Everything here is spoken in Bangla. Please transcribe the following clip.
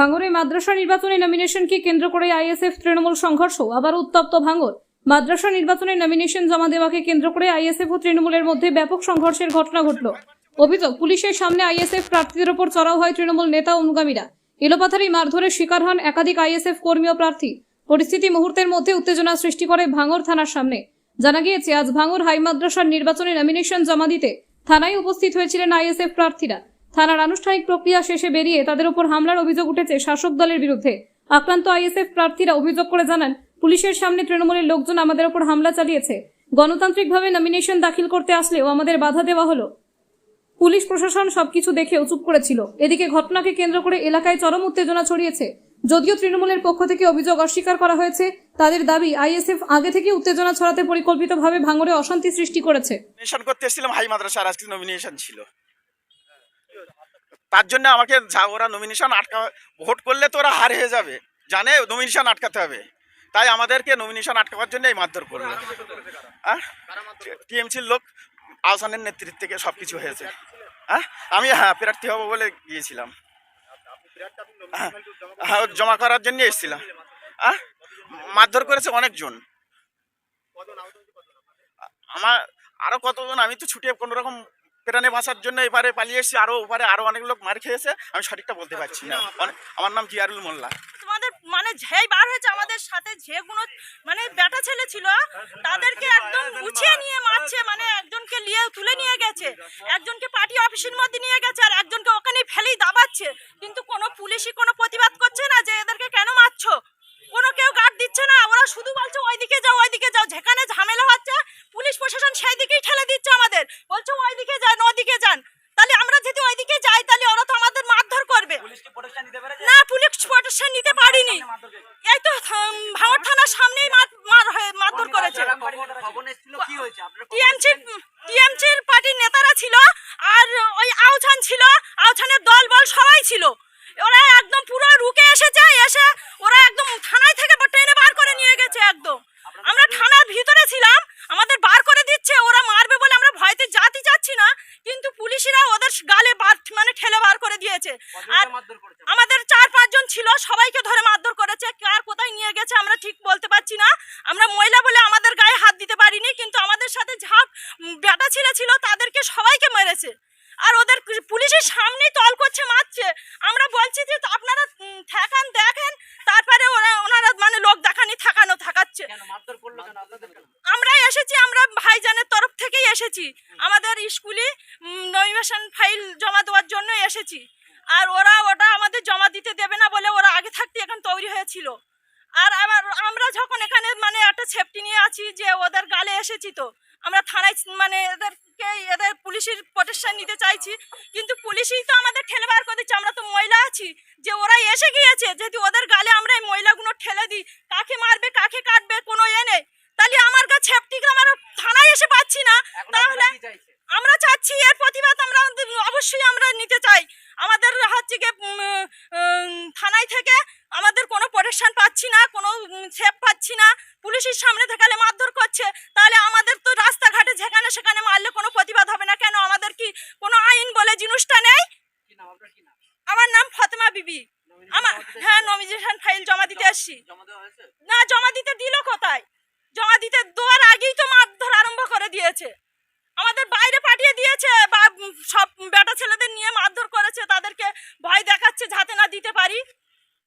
ভাঙরে মাদ্রাসা নির্বাচনে নমিনেশনকে কেন্দ্র করে আইএসএফ তৃণমূল সংঘর্ষ, আবার উত্তপ্ত ভাঙর। মাদ্রাসা নির্বাচনে নমিনেশন জমা দেওয়াকে কেন্দ্র করে আইএসএফ ও তৃণমূলের মধ্যে ব্যাপক সংঘর্ষের ঘটনা ঘটল। অভিযোগ, পুলিশের সামনে আইএসএফ প্রার্থীদের ওপর চড়াও হয় তৃণমূল নেতা অনুগামীরা। এলোপাথারি মারধরের শিকার হন একাধিক আইএসএফ কর্মী ও প্রার্থী। পরিস্থিতি মুহূর্তের মধ্যে উত্তেজনা সৃষ্টি করে ভাঙর থানার সামনে। জানা গিয়েছে, আজ ভাঙর হাই মাদ্রাসার নির্বাচনে নমিনেশন জমা দিতে থানায় উপস্থিত হয়েছিলেন আইএসএফ প্রার্থীরা। থানার আনুষ্ঠানিক প্রক্রিয়া শেষে বেরিয়ে তাদের উপর হামলার অভিযোগ উঠেছে শাসক দলের বিরুদ্ধে। আক্রান্ত আইএসএফ প্রার্থীরা অভিযোগ করে জানান, পুলিশের সামনে তৃণমূলের লোকজন আমাদের উপর হামলা চালিয়েছে। গণতান্ত্রিকভাবে নমিনেশন দাখিল করতে আসলেও আমাদের বাধা দেওয়া হলো। পুলিশ প্রশাসন সবকিছু দেখেও চুপ করেছিল। এদিকে ঘটনাকে কেন্দ্র করে এলাকায় চরম উত্তেজনা ছড়িয়েছে। যদিও তৃণমূলের পক্ষ থেকে অভিযোগ অস্বীকার করা হয়েছে, তাদের দাবি আইএসএফ আগে থেকে উত্তেজনা ছড়াতে পরিকল্পিতভাবে ভাঙড়ে অশান্তি সৃষ্টি করেছে। করতে এসেছিলাম হাই মাদ্রাসার, আজকে নমিনেশন ছিল। তার জন্য আমাকে ওরা নমিনেশন আটকা ভোট করলে তো ওরা হার হয়ে যাবে। জানে নমিনেশন আটকাতে হবে। তাই আমাদেরকে নমিনেশন আটকাবার জন্য এই মারধর করল। টিএমসির লোক আহসানের নেতৃত্ব থেকে সব কিছু হয়েছে। হ্যাঁ আমি হ্যাঁ প্রার্থী হব বলে গিয়েছিলাম। হ্যাঁ, হ্যাঁ জমা করার জন্য এসেছিলাম। হ্যাঁ মারধর করেছে অনেকজন। আমার আরও কতজন? আমি তো ছুটে কোনো রকম প্রাণে বাঁচার জন্য এবারে পালিয়ে এসেছি আরও ওপারে আরও অনেক লোক মার খেয়েছে আমি সঠিকটা বলতে পারছি না। আমার নাম জিয়ারুল মোল্লা। তোমাদের মানে যেই বার হয়েছে আমাদের সাথে যেগুলো মানে বেটা ছেলে ছিল তাদেরকে একদম গুছিয়ে নিয়ে মারছে মানে একজনকে নিয়ে তুলে নিয়ে গেছে একজনকে পার্টি অফিসের মধ্যে নিয়ে গেছে আর একজনকে ওখানেই ফেলেই দাবাচ্ছে। কিন্তু কোনো পুলিশই কোনো প্রতিবাদ করছে না যে এদেরকে কেন মারছো? কোনো কেউ গার্ড দিচ্ছে না ওরা শুধু বলছে ওইদিকে যাও ওইদিকে যাও। যেখানে ঝামেলা হচ্ছে পুলিশ প্রশাসন সেই দিকেই ঠেলে দিচ্ছে আমাদের বলছে ওইদিকে যান ওইদিকে যান তাহলে আমরা যদি ওইদিকে যাই তাহলে ওরা তো আমাদের মারধর করবে না প্রোটেকশন নিতে পারিনি। এই তো ভাঙর থানার সামনেই মার- মার মারধর করেছে। টিএমসি টিএমসির পার্টির নেতারা ছিল আর ওই আউছান ছিল আউছানের দল বল সবাই ছিল ওরা একদম পুরো রুকে এসেছে এসে ওরা একদম থানায় থেকে ট্রেনে বার করে নিয়ে গেছে একদম আমরা থানার ভিতরে ছিলাম আমাদের বার করে দিচ্ছে ওরা মারবে বলে আমরা ভয়তে জাতি যাচ্ছি না কিন্তু পুলিশরা ওদের গালে বার মানে ঠেলে বার করে দিয়েছে আর আমাদের চার ছিল সবাইকে ধরে মারধর করেছে কার কোথায় নিয়ে গেছে আমরা ঠিক বলতে পারছি না। আমরা মহিলা বলে আমাদের গায়ে হাত দিতে পারিনি কিন্তু আমাদের সাথে ঝাপ বেটা ছেলে ছিল তাদেরকে সবাইকে মেরেছে। আর ওদের পুলিশের সামনেই তল করছে মারছে। আমরা বলছি যে আপনারা ঠেকান দেখেন। তারপরে ওরা ওনারা মানে লোক দেখানি ঠেকানো থাকাচ্ছে আমরা এসেছি আমরা ভাইজানের তরফ থেকেই এসেছি। আমাদের স্কুলে নমিনেশন ফাইল জমা দেওয়ার জন্য এসেছি। আর ওরা ওটা আমাদের জমা দিতে দেবে না বলে ওরা আগে থাকতে এখন তৈরি হয়েছিল। আর আমার আমরা যখন এখানে মানে একটা সেফটি নিয়ে আছি যে ওদের গালে এসেছি তো আমরা থানায় মানে এদেরকে এদের পুলিশের প্রোটেকশন নিতে চাইছি। কিন্তু পুলিশই তো আমাদের ঠেলে বার করে দিচ্ছে আমরা তো মহিলা আছি। যে ওরা এসে গিয়েছে যদি ওদের গালে আমরা এই মহিলাগুলো ঠেলে দিই কাকে মারবে কাকে কাটবে কোনো এ নেই। তাহলে আমার কাছে সেফটিকে আমার থানায় এসে পাচ্ছি না। তাহলে আমরা চাচ্ছি এর প্রতিবাদ আমরা অবশ্যই আমরা নিতে চাই। আমাদের হচ্ছে গিয়ে থানায় থেকে আমাদের কোনো প্রোটেকশন পাচ্ছি না কোনো সেফ পাচ্ছি না। পুলিশের সামনে থেকে মারধর করছে তাহলে আমাদের তো রাস্তাঘাটে যেখানে সেখানে মারলে কোনো প্রতিবাদ হবে না। কেন? আমাদের কি কোনো আইন বলে জিনিসটা নেই? আমার নাম ফতেমা বিবি। আমার হ্যাঁ নমিনেশন ফাইল জমা দিতে আসছি। না জমা দিতে দিল কোথায়? জমা দিতে দেওয়ার আগেই তো মারধর আরম্ভ করে দিয়েছে। আমাদের বাইরে পাঠিয়ে দিয়েছে বা সব বেটা ছেলেদের নিয়ে মারধর করেছে, তাদেরকে ভয় দেখাচ্ছে যাতে না দিতে পারি।